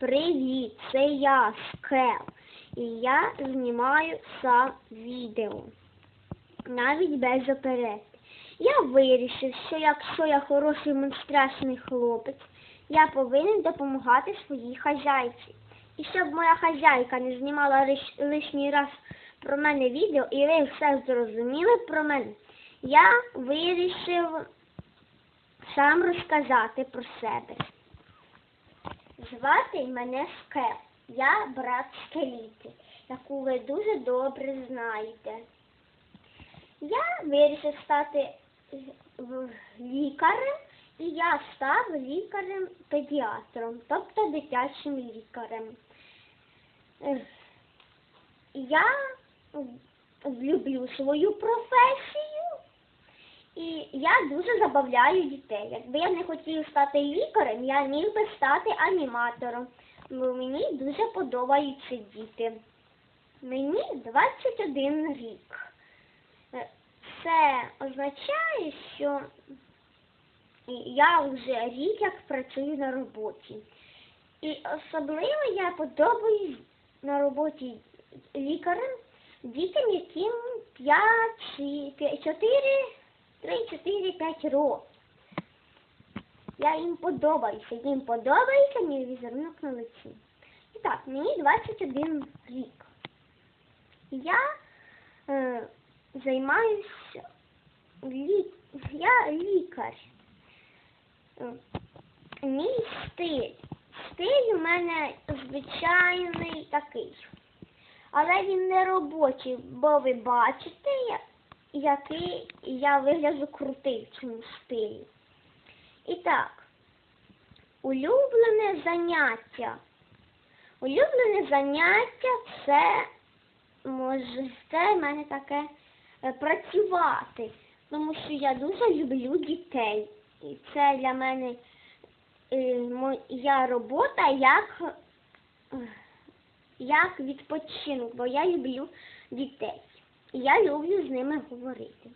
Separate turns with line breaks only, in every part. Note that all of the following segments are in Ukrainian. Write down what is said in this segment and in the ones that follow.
Привіт, це я, Скел. І я знімаю сам відео. Навіть без оперети. Я вирішив, що якщо я хороший монстрашний хлопець, я повинен допомагати своїй хазяйці. І щоб моя хазяйка не знімала лишній раз про мене відео, і ви все зрозуміли про мене, я вирішив сам розказати про себе. Звати мене Скел. Я брат Скеліти, яку ви дуже добре знаєте. Я вирішив стати лікарем, і я став лікарем-педіатром, тобто дитячим лікарем. Я люблю свою професію, і я дуже забавляю дітей. Якби я не хотів стати лікарем, я міг би стати аніматором, бо мені дуже подобаються діти. Мені 21 рік. Е, Це означає, що я вже рік як працюю на роботі. І особливо я подобаюсь на роботі лікарем дітям, яким 5, 4, 3, 4, 5 років. Я їм подобаюся, їм подобається мій візерунок на лиці. І так, мені 21 рік. Я е, займаюся лі... я лікар. Е, Мій стиль. Стиль у мене звичайний такий. Але він не робочий, бо ви бачите, який я вигляджу крутий в цьому стилі. І так, улюблене заняття. Улюблене заняття це може це в мене таке е, працювати, тому що я дуже люблю дітей. І це для мене е, моя робота як, як відпочинок, бо я люблю дітей. Я люблю з ними говорити.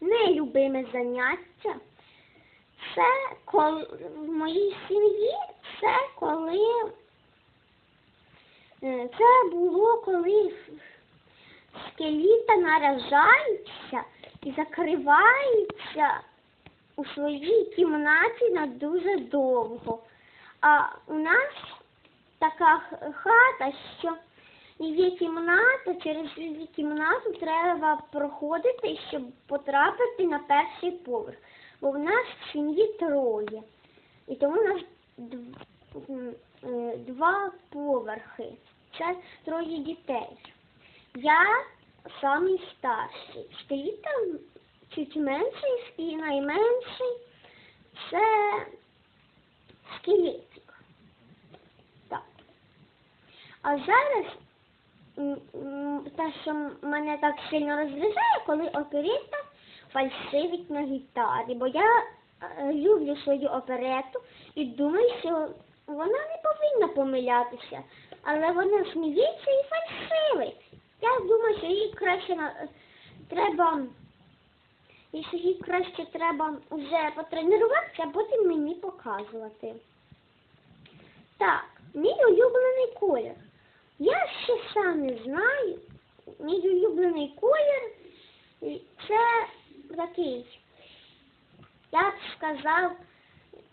Нелюбиме заняття це коли в моїй сім'ї це коли е, це було коли скеліта наражаються і закриваються у своїй кімнаті на дуже довго. А у нас така хата, що є кімната, через її кімнату треба проходити, щоб потрапити на перший поверх. Бо в нас в сім'ї троє. І тому у нас е, два поверхи. Це троє дітей. Я самий старший. Стоїть там чуть менший і найменший це скелетик. Так. А зараз те, що мене так сильно розрізає, коли оперета фальшивить на гітарі, бо я е, люблю свою оперету і думаю, що вона не повинна помилятися, але вона сміється і фальшивить. Я думаю, що їй краще треба, і що їй краще треба вже потренуватися, а потім мені показувати. Так, мій улюблений колір. Сам не знаю. Мій улюблений колір це такий, я б сказав,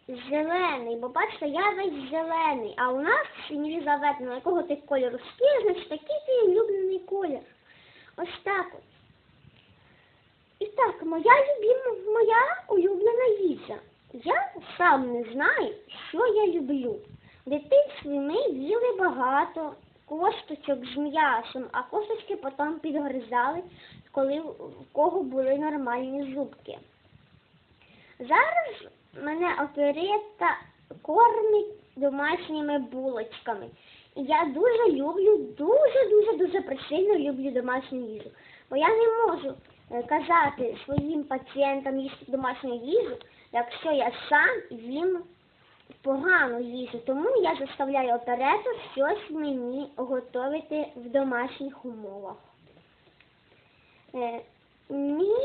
зелений, бо бачите, я весь зелений, а у нас сім'ї заведено, якого ти кольору значить такий твій улюблений колір. Ось так от. І так, моя любима, моя улюблена їжа. Я сам не знаю, що я люблю. В дитинстві ми їли багато косточок з м'ясом, а косточки потім підгризали, коли в кого були нормальні зубки. Зараз мене оперета кормить домашніми булочками. І я дуже люблю, дуже-дуже дуже присильно люблю домашню їжу. Бо я не можу е, казати своїм пацієнтам їсти домашню їжу, якщо я сам їм погану їжу. Тому я заставляю оперетор щось мені готувати в домашніх умовах. Е, мій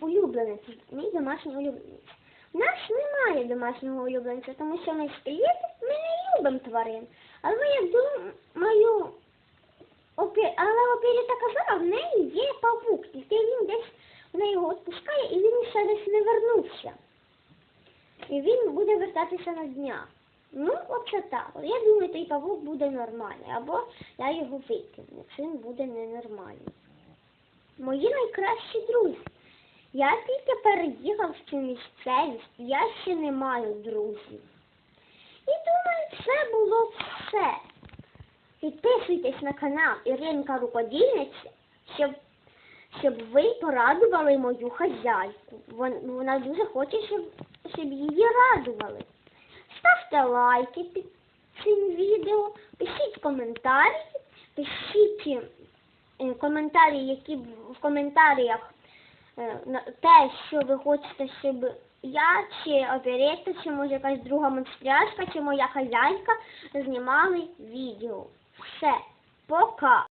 улюбленець, мій домашній улюбленець. У нас немає домашнього улюбленця, тому що ми з ми не любимо тварин. Але я думаю, опі... але оперіта казала, в неї є павук, тільки він десь вона його відпускає і він ще десь не вернувся. І він буде вертатися на дня. Ну, оце так. Я думаю, той павук буде нормальний, або я його викину, якщо він буде ненормальний. Мої найкращі друзі. Я тільки переїхав в цю місцевість, я ще не маю друзів. І думаю, це було все. Підписуйтесь на канал Іринка Рукодільниця, щоб, щоб ви порадували мою хазяйку. Вон- Вона дуже хоче, щоб, щоб її радували. Ставте лайки під цим відео, пишіть коментарі, пишіть е, коментарі, які в коментарях е, те, що ви хочете, щоб я, чи оперетта, чи може якась друга монстряшка, чи моя хазяйка знімали відео. Все, пока!